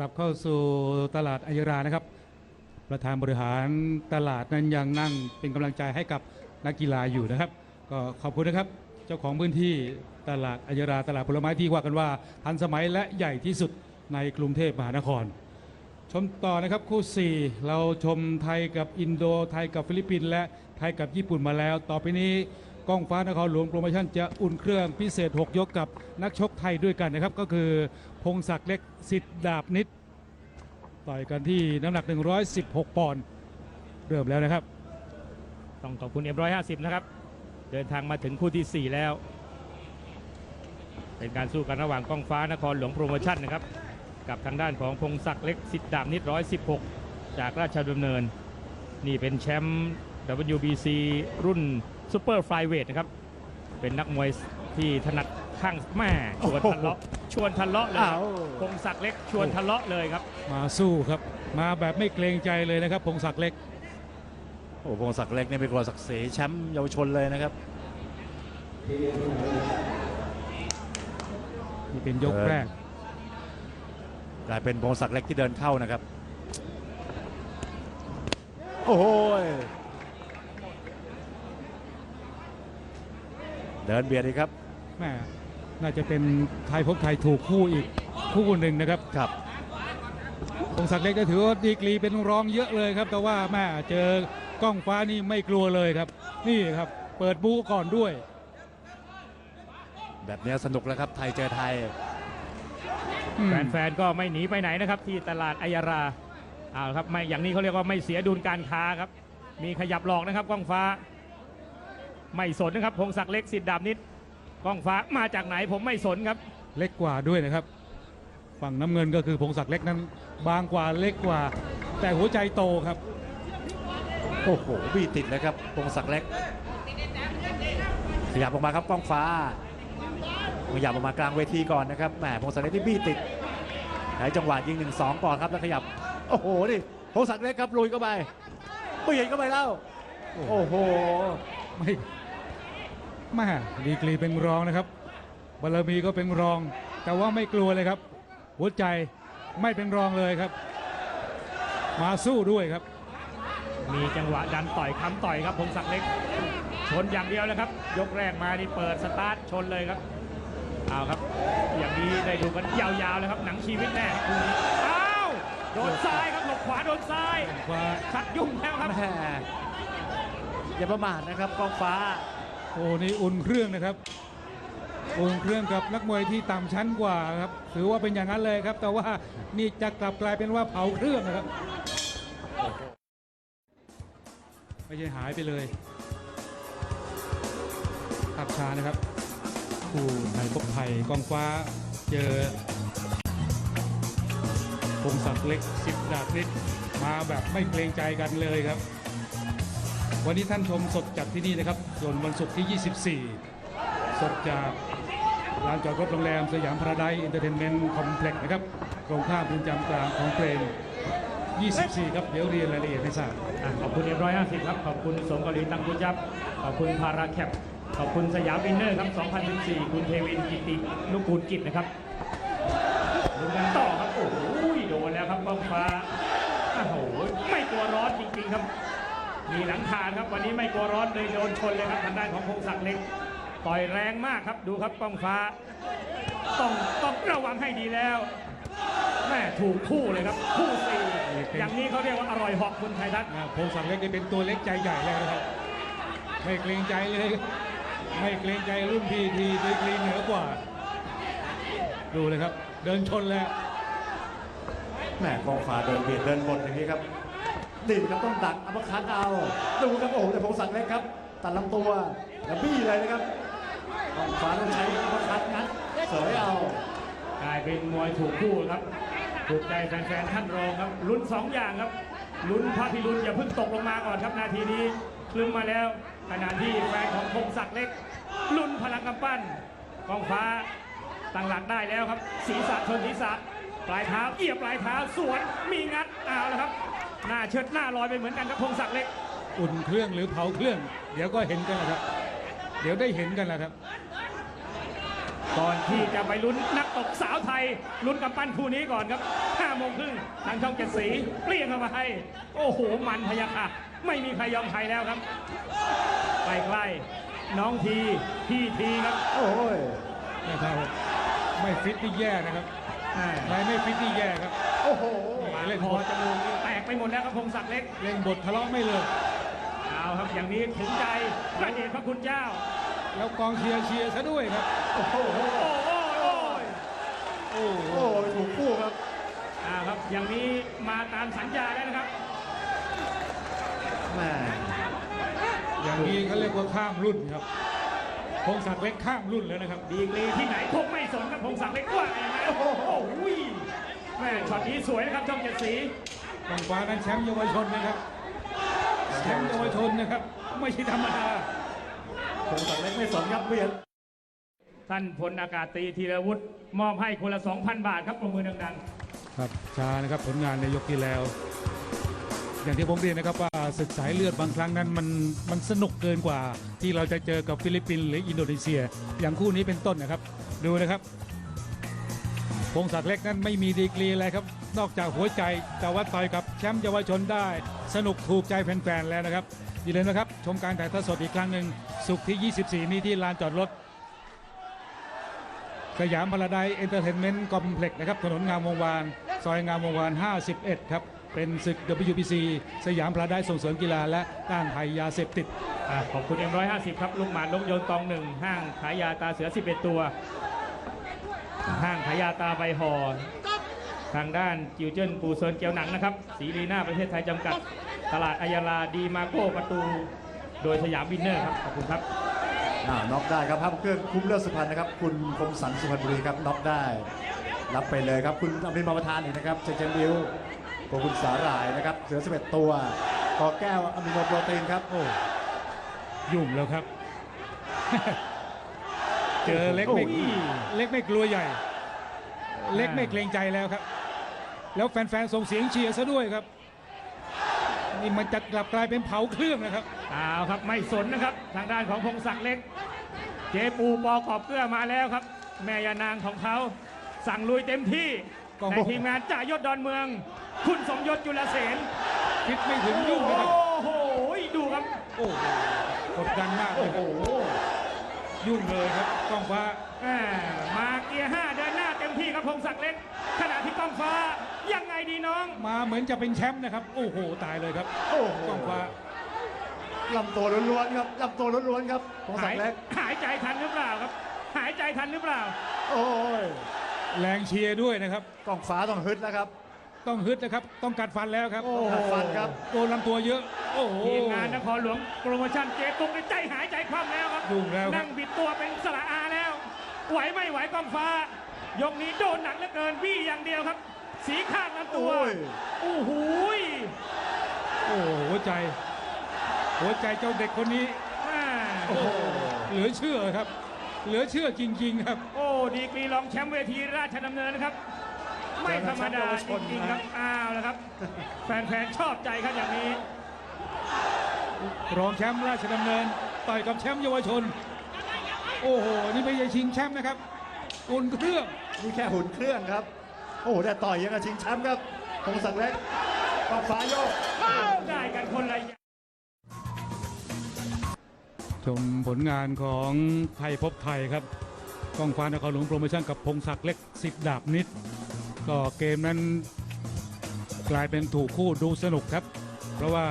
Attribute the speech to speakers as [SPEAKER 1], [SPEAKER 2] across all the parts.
[SPEAKER 1] กลับเข้าสู่ตลาดอัยรานะครับ ประธานบริหารตลาดนั้นยังนั่งเป็นกำลังใจให้กับนักกีฬาอยู่นะครับ ก็ขอบคุณนะครับ เจ้าของพื้นที่ตลาดอัยราตลาดผลไม้ที่ว่ากันว่าทันสมัยและใหญ่ที่สุดในกรุงเทพมหานคร ชมต่อนะครับคู่ 4 เราชมไทยกับอินโดไทยกับฟิลิปปินส์และไทยกับญี่ปุ่นมาแล้ว ต่อไปนี้ กล้องฟ้านครหลวงโปรโมชั่นจะอุ่นเครื่องพิเศษ 6 ยกกับนักชกไทยด้วยกันนะครับ ก็คือพงศักดิ์เล็กสิทธิ์ดาบนิด ต่อยกันที่น้ำหนัก 116 ปอนด์เริ่มแล้วนะครับ
[SPEAKER 2] ต้องขอบคุณ M150 นะครับ เดินทางมาถึงคู่ที่ 4 แล้ว เป็นการสู้กันระหว่างกองฟ้านครหลวงโปรโมชั่นนะครับ กับทางด้านของพงศักดิ์เล็กสิทธิ์ดาบนิด 116 จากราชดำเนิน นี่เป็นแชมป์ WBC รุ่น ซูเปอร์ไฟเวทนะครับ เป็นนักมวยที่ถนัดข้างแม่ชวนทะเลาะชวนทะเลาะเลยครับพงศักดิ์เล็กชวนทะเลาะเลยครับ
[SPEAKER 1] มาสู้ครับ มาแบบไม่เกรงใจเลยนะครับพงศักดิ์เล็ก
[SPEAKER 3] โอ้พงศักดิ์เล็กเนี่ยเป็นกลัวศักดิ์ศรีแชมป์เยาวชนเลยนะครับ
[SPEAKER 1] นี่เป็นยก
[SPEAKER 3] เออ
[SPEAKER 1] แรก
[SPEAKER 3] กลายเป็นพงศักดิ์เล็กที่เดินเข้านะครับ โอ้โห เดินเบียดอีกครับ
[SPEAKER 1] แม่น่าจะเป็นไทยพบไทยถูกคู่อีกคู่หนึ่งนะครับ
[SPEAKER 3] ครับ
[SPEAKER 1] พงศักดิ์เล็กก็ถือว่าดีกรีเป็นรองเยอะเลยครับ แต่ว่าแม่เจอกล้องฟ้านี่ไม่กลัวเลยครับ นี่ครับเปิดบูก่อนด้วย
[SPEAKER 3] แบบนี้สนุกแล้วครับไทยเจอไทย
[SPEAKER 1] อืม
[SPEAKER 2] แฟนๆก็ไม่หนีไปไหนนะครับ ที่ตลาดอัยราเอาละครับไม่อย่างนี้เขาเรียกว่าไม่เสียดุลการค้าครับ มีขยับหลอกนะครับกล้องฟ้า ไม่สนนะครับพงศักดิ์เล็กสิทธิ์ดาบนิดกล้องฟ้ามาจากไหนผมไม่สนครับ
[SPEAKER 1] เล็กกว่าด้วยนะครับ ฝั่งน้ำเงินก็คือพงศักดิ์เล็กนั้น บางกว่าเล็กกว่า แต่หัวใจโตครับ
[SPEAKER 3] โอ้โหบีติดเลยครับพงศักดิ์เล็ก ขยับออกมาครับกล้องฟ้า ขยับออกมากลางเวทีก่อนนะครับแหมพงศักดิ์เล็กที่บี้ติดใช้จังหวะยิงหนึ่งสองก่อนครับแล้วขยับ โอ้โหนี่พงศักดิ์เล็กครับลุยเข้าไปเปลี่ยนเข้าไปแล้ว โอ้โห
[SPEAKER 1] ไม่ แม่ดีกรีเป็นรองนะครับบารมีก็เป็นรอง แต่ว่าไม่กลัวเลยครับหัวใจไม่เป็นรองเลยครับ มาสู้ด้วยครับ
[SPEAKER 2] มีจังหวะดันต่อยค้ำต่อยครับพงศักดิ์เล็ก ชนอย่างเดียวแล้วครับ ยกแรกมานี่เปิดสตาร์ทชนเลยครับเอาครับ อย่างนี้ได้ดูกันยาวๆเลยครับหนังชีวิตแน่ครับคู่นี้อ้าวโดนซ้ายครับหลบขวาโดนซ้าย
[SPEAKER 1] ขวา
[SPEAKER 2] ชักยุ่งแล้วครับ
[SPEAKER 3] แม่อย่าประมาทนะครับกล้องฟ้า
[SPEAKER 1] โอ้นี่อุ่นเครื่องนะครับ อุ่นเครื่องกับนักมวยที่ต่ำชั้นกว่าครับ ถือว่าเป็นอย่างนั้นเลยครับ แต่ว่านี่จะกลับกลายเป็นว่าเผาเครื่องนะครับ ไม่ใช่หายไปเลยภาพช้านะครับคู่ไทยพบไทยกองฟ้าเจอพงศักดิ์เล็กสิบดาบฤทธิ์มาแบบไม่เกรงใจกันเลยครับ วันนี้ท่านชมสดจากที่นี่นะครับ ส่วนวันศุกร์ที่ 24 สดจากลานจอดรถโรงแรมสยามพาราไดซ์อินเตอร์เทนเมนต์คอมเพล็กซ์นะครับตรงข้ามเรือนจำกลางของเพลง 24 ครับ เดี๋ยวเรียนรายละเอียดให้ทราบ
[SPEAKER 2] อะขอบคุณเอ็มร้อยห้าสิบครับ ขอบคุณสงเกาหลีตังกุจับ ขอบคุณพาราแคป ขอบคุณสยามวินเนอร์ครับ 2014 คุณเทวินกิตินุกูลกิจนะครับดูกันต่อครับ โอ้โหโดนแล้วครับกองฟ้า โอ้โห ไม่กลัวร้อนจริงๆครับ มีหลังคาครับวันนี้ไม่กลัวร้อนเลยโดนชนเลยครับทางด้านของพงศักดิ์เล็กต่อยแรงมากครับดูครับกองฟ้า ต้องต้องระวังให้ดีแล้วแม่ถูกคู่เลยครับคู่สี่อย่างนี้เขาเรียกว่าอร่อยหอกคุณไทยทัศน์
[SPEAKER 1] อ่าพงศักดิ์เล็กนี่เป็นตัวเล็กใจใหญ่แล้วนะครับไม่เกรงใจเลยครับไม่เกรงใจรุ่นพี่ทีดีกรีเหนือกว่า ดูเลยครับ เดินชนแล้ว
[SPEAKER 3] แหมกองฟ้าเดินเบียดเดินบนอย่างนี้ครับ ดินครับต้องดักอัปคัตเอาดูครับโอ้โหแต่พงศักดิ์เล็กครับ ตัดลำตัวแล้วบี้เลยนะครับกองฟ้าต้องใช้อัปคัตงัดเสยเอา
[SPEAKER 2] กลายเป็นมวยถูกคู่ครับถูกใจแฟนๆท่านรองครับลุ้นสองอย่างครับลุ้นพระพิรุณอย่าเพิ่งตกลงมาก่อนครับนาทีนี้คลึ้มมาแล้วขณะที่แฟนของพงศักดิ์เล็กลุ้นพลังกำปั้นกองฟ้าตั้งหลักได้แล้วครับ ศีรษะชนศีรษะปลายเท้าเอียบปลายเท้าสวนมีงัดเอาแล้วครับ หน้าเชิดหน้าลอยไปเหมือนกันครับพงศักดิ์เล็ก
[SPEAKER 1] อุ่นเครื่องหรือเผาเครื่อง เดี๋ยวก็เห็นกันแล้วครับ เดี๋ยวได้เห็นกันแล้วครับ
[SPEAKER 2] ก่อนที่จะไปลุ้นนักตกสาวไทยลุ้นกำปั้นคู่นี้ก่อนครับห้ามโมงครึ่งทางช่องเจ็ดสีเปลี่ยนเข้ามาให้ โอ้โห มันพยาค่ะ ไม่มีใครยอมใครแล้วครับใกล้ๆน้องทีพี่ทีครับ
[SPEAKER 3] โอ้ย
[SPEAKER 1] นะครับไม่ฟิตนี่แย่นะครับ
[SPEAKER 2] อ่า
[SPEAKER 1] ใครไม่ฟิตนี่แย่ครับ
[SPEAKER 3] โอ้โห
[SPEAKER 2] มาเล่นพอจมูกนี่แตก ไปหมดแล้วครับพงศักดิ์เล็ก
[SPEAKER 1] เล่นบททะเลาะไม่เลิก
[SPEAKER 2] เอาครับอย่างนี้ถึงใจพระเดชพระคุณเจ้า
[SPEAKER 1] แล้วกองเชียร์เชียร์ซะด้วยครับ
[SPEAKER 3] โอ้โห
[SPEAKER 2] โอ้โอ้โอ้ย
[SPEAKER 1] โอ้โห
[SPEAKER 3] โอ้ยถูกคู่ครับ
[SPEAKER 2] อ่าครับอย่างนี้มาตามสัญญาแล้วนะครับ
[SPEAKER 3] แม่
[SPEAKER 1] อย่างนี้เขาเรียกว่าข้ามรุ่นครับพงศักดิ์เล็กข้ามรุ่นแล้วนะครับ
[SPEAKER 2] ดีกรีที่ไหนคงไม่สนกับพงศักดิ์เล็กว่าไงนะโอ้โหแม่ช็อตนี้สวยนะครับช่องเจ็ดสี
[SPEAKER 1] กองฟ้านั้นแชมป์เยาวชนนะครับแชมป์เยาวชนนะครับ ไม่ใช่ธรรมดา
[SPEAKER 3] คงสักเล็กไม่สนครับเวียน
[SPEAKER 2] ท่านพลอากาศตรีธีรวุฒิมอบให้คนละ 2,000 บาทครับประมือดัง
[SPEAKER 1] ครับช้านะครับผลงานในยกที่แล้ว อย่างที่ผมเรียนนะครับว่าศึกสายเลือดบางครั้งนั้นมันมันสนุกเกินกว่า ที่เราจะเจอกับฟิลิปปินส์หรืออินโดนีเซีย อย่างคู่นี้เป็นต้นนะครับ ดูนะครับ พงศักดิ์เล็กนั้นไม่มีดีกรีอะไรครับ นอกจากหัวใจแต่ว่าต่อยกับแชมป์เยาวชนได้ สนุกถูกใจแฟนๆแล้วนะครับอย่าลืมนะครับ ชมการถ่ายทอดสดอีกครั้งหนึ่งสุกที่ 24 นี้ที่ลานจอดรถ สยามพาราไดเอนเตอร์เทนเมนต์คอมเพล็กซ์นะครับถนนงามวงวาน ซอยงามวงวาน 51 ครับ เป็นศึก WBC สยามพาราไดส่งเสริมกีฬาและต้านภัยยาเสพติด
[SPEAKER 2] อขอบคุณ M150 ครับลูกหมานลกโยนตองหนึ่งห้างขายยาตาเสือ 11 ตัว ห้างขายยาตาใบหอทางด้านจิวเจิ้นปูเซินเกียวหนังนะครับสีลีน่าประเทศไทยจำกัด ตลาดอายาลาดีมาโก้ประตู โดยสยามวินเนอร์ครับขอบคุณครับ
[SPEAKER 3] อ่าน็อกได้ครับห้ามเครื่องคุ้มเลือดสุพรรณนะครับ คุณคมสันสุพรรณบุรีครับน็อกได้ รับไปเลยครับ คุณอมรินทร์มาประธานอีกนะครับเจเจนบิวของคุณสาหร่ายนะครับ เสือ11ตัวกอแก้วอะมิโนโปรตีนครับโอ้
[SPEAKER 1] ยุ่งแล้วครับ เจอเล็กไม่
[SPEAKER 3] โอ้ย
[SPEAKER 1] เล็กไม่กลัวใหญ่ เล็กไม่เกรงใจแล้วครับ แล้วแฟนๆส่งเสียงเชียร์ซะด้วยครับ นี่มันจะกลับกลายเป็นเผาเครื่องนะครับ
[SPEAKER 2] เอาครับไม่สนนะครับ ทางด้านของพงศักดิ์เล็ก เจปูปอขอบเกลือมาแล้วครับ แม่ยานางของเขาสั่งลุยเต็มที่
[SPEAKER 1] กอง
[SPEAKER 2] ในทีมงานจ่ายศดอนเมือง คุณสมยศจุลเสน
[SPEAKER 1] คิดไม่ถึงยุ่ง
[SPEAKER 2] โอ้
[SPEAKER 1] นะครับ
[SPEAKER 2] โหดูครับ
[SPEAKER 1] โอ้โหกดดันมากเล
[SPEAKER 3] โอ้
[SPEAKER 1] ยค
[SPEAKER 3] โห
[SPEAKER 1] รับยุ่งเลยครับกล้องฟ้า
[SPEAKER 2] แหม่มาเกียร์ห้าเดินหน้าเต็มที่ครับพงศักดิ์เล็ก ขณะที่กองฟ้ายังไงดีน้อง
[SPEAKER 1] มาเหมือนจะเป็นแชมป์นะครับ โอ้โห ตายเลยครับ
[SPEAKER 3] โอ้โห
[SPEAKER 1] กล้องฟ้า
[SPEAKER 3] ลำตัวล้วนๆครับลำตัวล้วนๆครับคงสั
[SPEAKER 2] หากย
[SPEAKER 3] เล็ก
[SPEAKER 2] หายใจทันหรือเปล่าครับ หายใจทันหรือเปล่า
[SPEAKER 3] โอ้ย
[SPEAKER 1] แรงเชียร์ด้วยนะครับ
[SPEAKER 3] กองฟ้าต้องฮึดแล้วครับ
[SPEAKER 1] ต้องฮึดนะครับ ต้องกัดฟันแล้วครับ
[SPEAKER 3] โอ้โหกัดฟันครับ
[SPEAKER 1] โดนลำตัวเยอะ โอ้โห
[SPEAKER 2] ทีมงานนครหลวงโปรโมชั่นเจตุกในใจหายใจคว่ำแล้วครับ
[SPEAKER 1] ยุ่งแล้วครับ
[SPEAKER 2] นั่งบิดตัวเป็นสระอาแล้ว ไหวไม่ไหวกองฟ้า ยกนี้โดนหนักเหลือเกินวี่อย่างเดียวครับ สีข้างลำตัว
[SPEAKER 3] โอ้ย
[SPEAKER 2] โอ้โหย
[SPEAKER 1] โอ้โหหัวใจ หัวใจเจ้าเด็กคนนี้
[SPEAKER 2] แม่
[SPEAKER 3] โอ้โห
[SPEAKER 1] เหลือเชื่อครับ เหลือเชื่อจริง ๆ ครับ
[SPEAKER 2] โอ้ดีกรีรองแชมป์เวทีราชดำเนินนะครับ ไม่ธรรมดาจริงๆครับอ้าวแล้วครับ แฟนๆชอบใจครับอย่างนี้
[SPEAKER 1] รองแชมป์ราชดำเนินต่อยกับแชมป์เยาวชน โอ้โห นี่ไม่ใช่ชิงแชมป์นะครับ อุ่นเครื่อง
[SPEAKER 3] นี่แค่หุ่นเครื่องครับ โอ้โหแต่ต่อยยังกับชิงแชมป์ครับคงสักเล็กกองฟ้าโยก
[SPEAKER 2] ได้กันคนละอย่าง
[SPEAKER 1] ชมผลงานของไทยพบไทยครับกองฟ้านครหลวงโปรโมชั่นกับพงศักดิ์เล็กสิบดาบนิด ก็เกมนั้นกลายเป็นถูกคู่ดูสนุกครับ เพราะว่า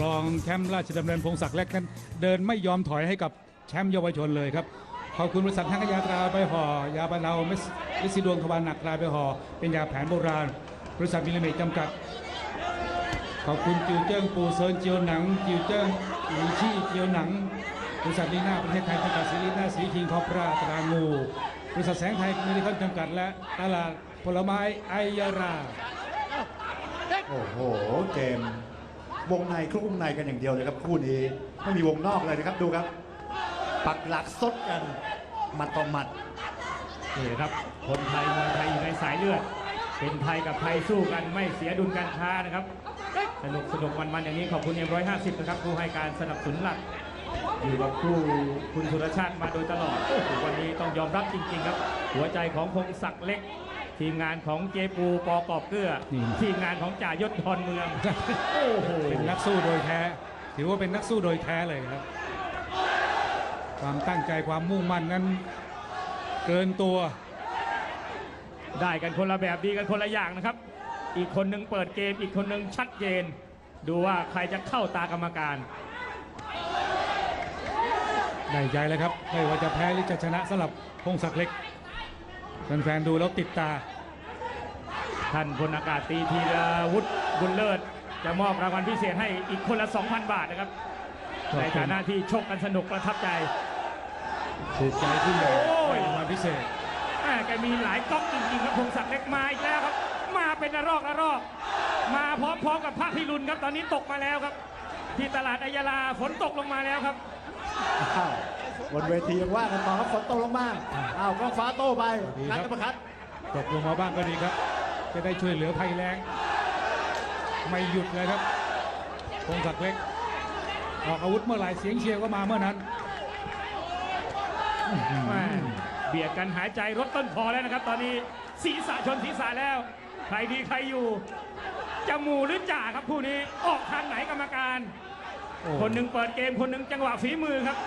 [SPEAKER 1] รองแชมป์ราชดำเนินพงศักดิ์เล็กนั้น เดินไม่ยอมถอยให้กับแชมป์เยาวชนเลยครับ ขอบคุณบริษัททางยาตราไปห่อยาบรรเทาเมสลิซิดวงทวารหนักตราไปห่อเป็นยาแผนโบราณ บริษัทมิลเมตจำกัด ขอบคุณจิวเจิ้งปูเซินเจียวหนังจิวเจิ้งอีชี่เจียวหนัง บริษัทลีน่าประเทศไทยจำกัดสีลีน่าสีคิงคอปราตรางูบริษัทแสงไทยมิลิคอนจำกัดและตลาดผลไม้ไอยารา
[SPEAKER 3] โอ้โหเกมวงในคลุกวงในกันอย่างเดียวเลยครับคู่นี้ไม่มีวงนอกเลยนะครับดูครับ ปักหลักซดกันหมัดต่อหมัด
[SPEAKER 2] นี่ครับ คนไทยมวยไทยอยู่ในสายเลือด เป็นไทยกับไทยสู้กันไม่เสียดุลการค้านะครับ สนุกสนุกมันๆอย่างนี้ขอบคุณเอ็มร้อยห้าสิบนะครับผู้ให้การสนับสนุนหลัก อยู่กับคู่คุณสุรชาติมาโดยตลอดโอ้โหวันนี้ต้องยอมรับจริง ๆ ครับ หัวใจของพงศักดิ์เล็ก ทีมงานของเจปูปอกอบเกลือ
[SPEAKER 1] นี่
[SPEAKER 2] ทีมงานของจ่ายศพรเมืองโอ้โห
[SPEAKER 1] เป็นนักสู้โดยแท้ ถือว่าเป็นนักสู้โดยแท้เลยครับ ความตั้งใจความมุ่งมั่นนั้นเกินตัว
[SPEAKER 2] ได้กันคนละแบบดีกันคนละอย่างนะครับ อีกคนหนึ่งเปิดเกม อีกคนหนึ่งชัดเจน ดูว่าใครจะเข้าตากรรมการ
[SPEAKER 1] ได้ใจแล้วครับ ไม่ว่าจะแพ้หรือจะชนะสำหรับพงศักดิ์เล็กแฟนๆดูแล้วติดตา
[SPEAKER 2] ท่านพลอากาศตรีธีรวุฒิบุญเลิศ จะมอบรางวัลพิเศษให้อีกคนละ 2,000 บาทนะครับ
[SPEAKER 1] ขอบคุณ
[SPEAKER 2] ในฐานะที่ชกกันสนุกประทับใจ
[SPEAKER 1] ถูกใจที่ใหญ่
[SPEAKER 2] โอ้ย
[SPEAKER 1] รางวัลพิเศษ
[SPEAKER 2] แม่แกมีหลายก๊อกจริงๆครับพงศักดิ์เล็กมาอีกแล้วครับ มาเป็นระรอกระรอก มาพร้อมๆกับพระพิรุณครับตอนนี้ตกมาแล้วครับ ที่ตลาดอัยยาลาฝนตกลงมาแล้วครับ
[SPEAKER 3] อ้าวบนเวทียังว่ากันต่อครับฝนตกลงมาอ้าวกล้องฟ้าโต้ไป
[SPEAKER 1] ดีครั
[SPEAKER 3] นั
[SPEAKER 1] บ
[SPEAKER 3] กกรรมการ
[SPEAKER 1] ตกลงมาบ้างก็ดีครับ จะได้ช่วยเหลือภัยแรงไม่หยุดเลยครับพงศักดิ์เล็ก ออกอาวุธเมื่อไหร่เสียงเชียร์ก็มาเมื่อนั้น
[SPEAKER 2] แม่เบียดกันหายใจรถต้นคอแล้วนะครับ ตอนนี้ศีรษะชนศีรษะแล้ว ใครดีใครอยู่จะหมู่หรือจ่าครับคู่นี้ออกทางไหนกรรมการ
[SPEAKER 1] โอ้
[SPEAKER 2] คนหนึ่งเปิดเกมคนหนึ่งจังหวะฝีมือครับ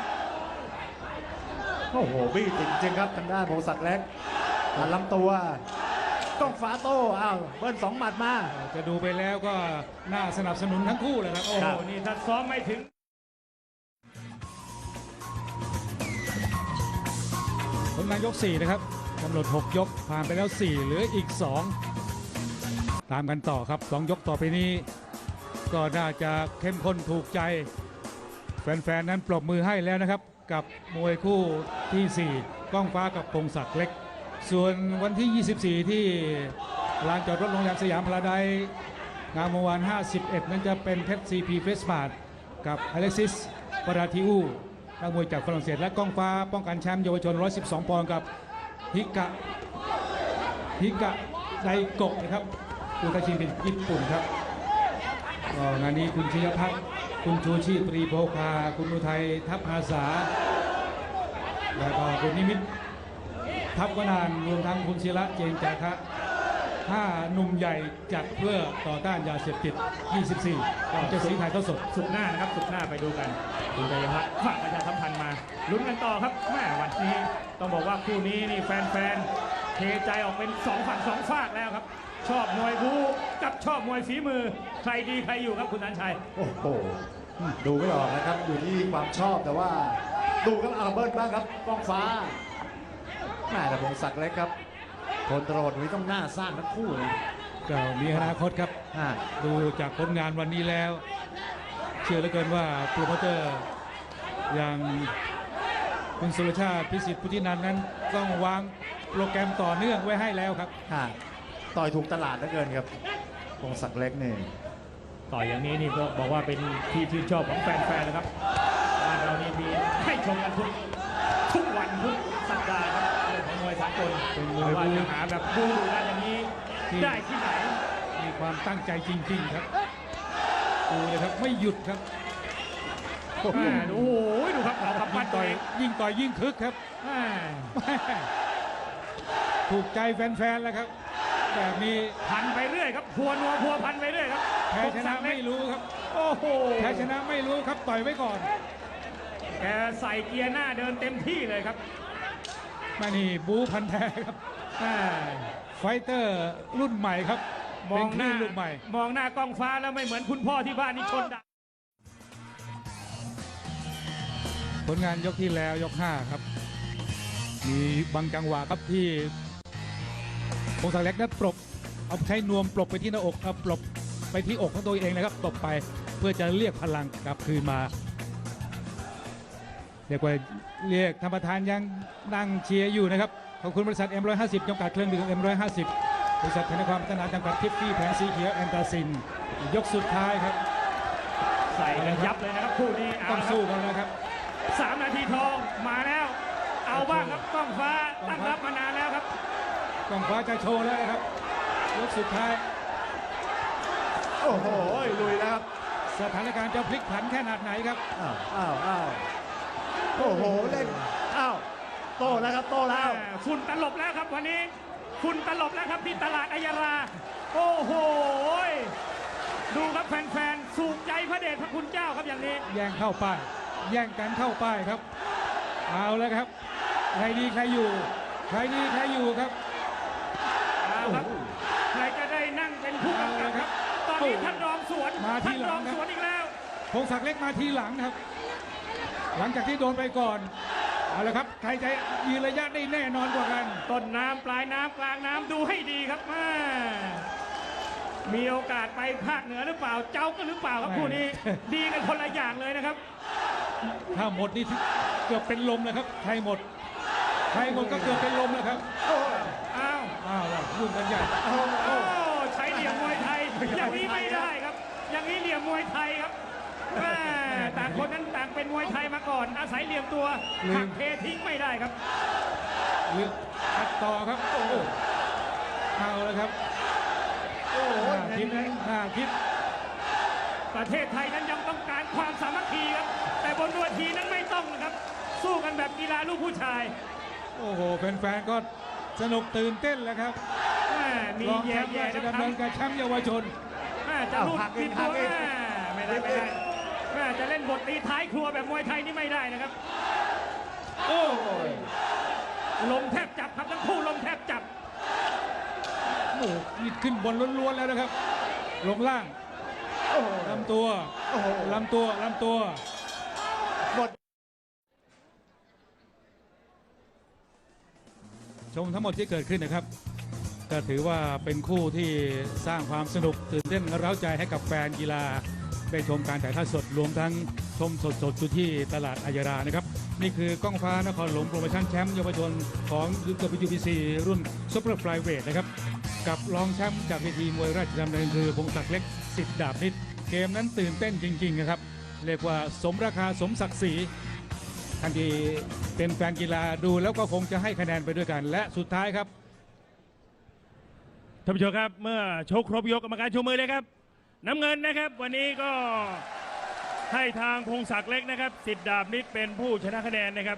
[SPEAKER 3] โอ้โหบี้จริงๆครับทางด้านพงศักดิ์เล็กหันลำตัวกล้องฟ้าโต้อ้าวเบิ้ลสองหมัดมา
[SPEAKER 1] จะดูไปแล้วก็น่าสนับสนุนทั้งคู่เลยครับ
[SPEAKER 2] โอ้โหนี่ถ้าซ้อมไม่ถึง
[SPEAKER 1] ผลงานยก 4 นะครับกำหนด 6 ยกผ่านไปแล้ว 4 เหลืออีก 2 ตามกันต่อครับ 2 ยกต่อไปนี้ ก็น่าจะเข้มข้นถูกใจ แฟนๆ นั้นปรบมือให้แล้วนะครับ กับมวยคู่ที่ 4 ก้องฟ้ากับพงศักดิ์เล็ก ส่วนวันที่ 24 ที่ลานจอดรถโรงแรมสยามพาราไดงานเมื่อวาน 51 นั้นจะเป็นเพชรซีพีเฟสมาดกับอเล็กซิสปาราทิอู นักมวยจากฝรั่งเศสและก้องฟ้าป้องกันแชมป์เยาวชน 112 ปอนด์กับฮิกะฮิกะไดโกะนะครับคุณตาชินเป็นญี่ปุ่นครับก็งานนี้คุณชิยพัฒน์คุณชูชีพตรีโภคา คุณอุทัยทัพอาสาแล้วก็คุณนิมิตทัพวนานรวมทั้งคุณศิระเจนจาคะ ห้าหนุ่มใหญ่จัดเพื่อต่อต้านยาเสพติด 24ก็จะสีถ่ายทอดสด
[SPEAKER 2] สุดหน้านะครับสุดหน้าไปดูกันคุณชัยพัฒน์ฝากประชาสัมพันธ์มาลุ้นกันต่อครับแม่วันนี้ต้องบอกว่าคู่นี้นี่แฟนๆเทใจออกเป็นสองฝั่งสองฝากแล้วครับ ชอบมวยบูกับชอบมวยฝีมือ ใครดีใครอยู่ครับคุณนันชัย
[SPEAKER 3] โอ้โหดูไม่ออกนะครับอยู่ที่ความชอบแต่ว่าดูครับอาเบิ้ลบ้างครับกล้องฟ้าแม่แต่พงศักดิ์เล็กครับ พลตรวจนี้ต้องหน้าสร้างทั้งคู่เลย
[SPEAKER 1] ก็มีอนาคตครับ
[SPEAKER 3] อ่า
[SPEAKER 1] ดูจากผลงานวันนี้แล้ว เชื่อเหลือเกินว่าโปรโมเตอร์อย่างคุณสุรชาติพิสิทธิ์พุทธินันท์นั้นต้องวางโปรแกรมต่อเนื่องไว้ให้แล้วครับ
[SPEAKER 3] อ่าต่อยถูกตลาดเหลือเกินครับพงศักดิ์เล็กนี่
[SPEAKER 2] ต่ออย่างนี้นี่ก็บอกว่าเป็นที่ชื่นชอบของแฟนๆนะครับบ้านเรานี่มีให้ชมกันทุกทุกากล
[SPEAKER 1] เป็นมวย
[SPEAKER 2] แต่ว่า
[SPEAKER 1] บู๊
[SPEAKER 2] จะหาแบบบูดูกันอย่างนี้
[SPEAKER 1] ที่
[SPEAKER 2] ได้ที่ไหน
[SPEAKER 1] มีความตั้งใจจริง ๆ ครับดูเลยครับไม่หยุดครับ
[SPEAKER 2] แม่โอ้โหดูครับเขาขับ
[SPEAKER 1] ยิ่
[SPEAKER 2] ปั้
[SPEAKER 1] ง
[SPEAKER 2] น
[SPEAKER 1] ต่
[SPEAKER 2] ต่
[SPEAKER 1] อ
[SPEAKER 2] อยย
[SPEAKER 1] ยิ่งต่อยยิ่งคึกครับ
[SPEAKER 2] แม่
[SPEAKER 1] แม่ถูกใจแฟนๆแล้วครับ แบบนี้
[SPEAKER 2] พันไปเรื่อยครับพัวนัวพัวพันไปเรื่อยครับ
[SPEAKER 1] แพ้ชนะ
[SPEAKER 2] พงศักดิ์เล็
[SPEAKER 1] ไม่
[SPEAKER 2] ก
[SPEAKER 1] รู้ครับ
[SPEAKER 2] โอ้โห
[SPEAKER 1] แพ้ชนะไม่รู้ครับต่อยไว้ก่อน
[SPEAKER 2] แกใส่เกียร์หน้าเดินเต็มที่เลยครับ
[SPEAKER 1] มานี่บูพันแท้ครับ
[SPEAKER 2] แม่
[SPEAKER 1] ไฟเตอร์รุ่นใหม่ครับ
[SPEAKER 2] มองหน้า
[SPEAKER 1] เป็นคลื่ลูกใหม่
[SPEAKER 2] มองหน้ากล้องฟ้าแล้วไม่เหมือนคุณพ่อที่บ้านนี่ชนดา
[SPEAKER 1] ผลงานยกที่แล้วยก 5 ครับ มีบางจังหวะครับที่พงศักดิ์เล็กนั้นปลบเอาใช้นวมปลบไปที่หน้าอกเอาปลบไปที่อกของตัวเองนะครับตบไปเพื่อจะเรียกพลังกลับคืนมา เรียกว่าเรียกธรรมทานยังนั่งเชียร์อยู่นะครับขอบคุณบริษัท M150 จำกัดเครื่องดื่ม M150 บริษัทธนาความพัฒนาจำกัดทิฟฟี่แผงสีเขียวแอนตาซิน ยกสุดท้ายครับ
[SPEAKER 2] ใส่กันยับเลยนะครับคู่นี้เอา
[SPEAKER 1] ต้อง
[SPEAKER 2] ละครับ
[SPEAKER 1] สู้กันแล้วครับ
[SPEAKER 2] สามนาทีทองมาแล้ว เอาบ้างครับกล้องฟ้าตั้งรับมานานแล้วครับ
[SPEAKER 1] กองฟ้าจะโชว์แล้วนะครับ ยกสุดท้าย
[SPEAKER 3] โอ้โหลุยแล้วครับ
[SPEAKER 1] สถานการณ์จะพลิกผันขนาดไหนครับ
[SPEAKER 3] อ้าวอ้าวอ้าว โอ้โหเล่นอ้าวโต้แล้วครับโต้แล้ว
[SPEAKER 2] ฝุ่นตลบแล้วครับวันนี้ฝุ่นตลบแล้วครับที่ตลาดอัยยารา โอ้โหดูครับแฟนๆ สูกใจพระเดชพระคุณเจ้าครับอย่างนี้
[SPEAKER 1] แย่งเข้าป้าย แย่งกันเข้าป้ายครับ เอาแล้วครับ ใครดีใครอยู่ ใครดีใครอยู่ครับ
[SPEAKER 2] เอาครับ ใครจะได้นั่งเป็นผู้กำกับครับ ตอนนี้ท่านรองสวน
[SPEAKER 1] มาที
[SPEAKER 2] ท่าน
[SPEAKER 1] หลั
[SPEAKER 2] รงอง
[SPEAKER 1] ครับ
[SPEAKER 2] สวนอีกแล้ว
[SPEAKER 1] พงศักดิ์เล็กมาทีหลังครับ หลังจากที่โดนไปก่อน เอาละครับ ใครจะยืนระยะได้แน่นอนกว่ากัน
[SPEAKER 2] ต้นน้ำปลายน้ำกลางน้ำดูให้ดีครับแม่มีโอกาสไปภาคเหนือหรือเปล่า เจ้าก็หรือเปล่าครับ
[SPEAKER 1] ไม่
[SPEAKER 2] คู่นี้ ดีกันคนละอย่างเลยนะครับ
[SPEAKER 1] ถ้าหมดนี่เกือบเป็นลมนะครับ ใครหมด ใครหมดก็เกือบเป็นลมแล้วครับ
[SPEAKER 2] อ้าว
[SPEAKER 1] อ้าวแล้วยุ่งกันใหญ่
[SPEAKER 2] โอ้ใช้เหลี่ยมมวยไทย อย่างนี้ไม่ได้ครับ อย่างนี้เหลี่ยมมวยไทยครับแม่ ต่างคนนั้นต่างเป็นมวยไทยมาก่อน อาศัยเหลี่ยมตัวหักเททิ้งไม่ได้ครับ
[SPEAKER 1] เลือกตัดต่อครับ โอ้โหเอาแล้วครับ
[SPEAKER 3] โอ้โห
[SPEAKER 1] น่าคิด
[SPEAKER 3] เน้น
[SPEAKER 1] น่าคิด
[SPEAKER 2] ประเทศไทยนั้นยังต้องการความสามัคคีครับ แต่บนเวทีนั้นไม่ต้องนะครับ สู้กันแบบกีฬาลูกผู้ชาย
[SPEAKER 1] โอ้โหแฟนๆก็สนุกตื่นเต้นแล้วครับ
[SPEAKER 2] แม่มี
[SPEAKER 1] รองแช
[SPEAKER 2] แย่
[SPEAKER 1] มป์
[SPEAKER 2] แย่
[SPEAKER 1] ราช
[SPEAKER 2] ๆนะค
[SPEAKER 1] ดำ
[SPEAKER 2] รับ
[SPEAKER 1] เนินกับแชมป์เยาวชน
[SPEAKER 2] แม่จะรูดปิดตัวแม่ไม่ได้ไม่ได้ แม่จะเล่นบทตีท้ายครัวแบบมวยไทยนี่ไม่ได้นะครับ
[SPEAKER 1] โอ้โห
[SPEAKER 2] ลมแทบจับครับทั้งคู่ลมแทบจับ
[SPEAKER 1] โอ้โหนี่ขึ้นบนล้วนๆแล้วนะครับ ลงล่างลำตัวลำตัวลำตัว
[SPEAKER 3] หมด
[SPEAKER 1] ชมทั้งหมดที่เกิดขึ้นนะครับก็ถือว่าเป็นคู่ที่สร้างความสนุกตื่นเต้นและเร้าใจให้กับแฟนกีฬา ได้ชมการถ่ายทอดสดรวมทั้งชมสดๆอยู่ที่ตลาดอัยรานะครับ นี่คือกล้องฟ้านครหลวงโปรโมชั่นแชมป์เยาวชนของ WBC รุ่นซุปเปอร์ไฟลายเวทนะครับ กับรองแชมป์จากเวทีมวยราชดำเนินคือพงศักดิ์เล็กสิทธิ์ดาบนิดเกมนั้นตื่นเต้นจริงๆนะครับเรียกว่าสมราคาสมศักดิ์ศรีท่านที่เป็นแฟนกีฬาดูแล้วก็คงจะให้คะแนนไปด้วยกัน และสุดท้ายครับ
[SPEAKER 4] ท่านผู้ชมครับ เมื่อชกครบยกกรรมการชูมือเลยครับ น้ำเงินนะครับ วันนี้ก็ให้ทางพงศักดิ์เล็กนะครับสิทธิ์ดาบนิดเป็นผู้ชนะคะแนนนะครับ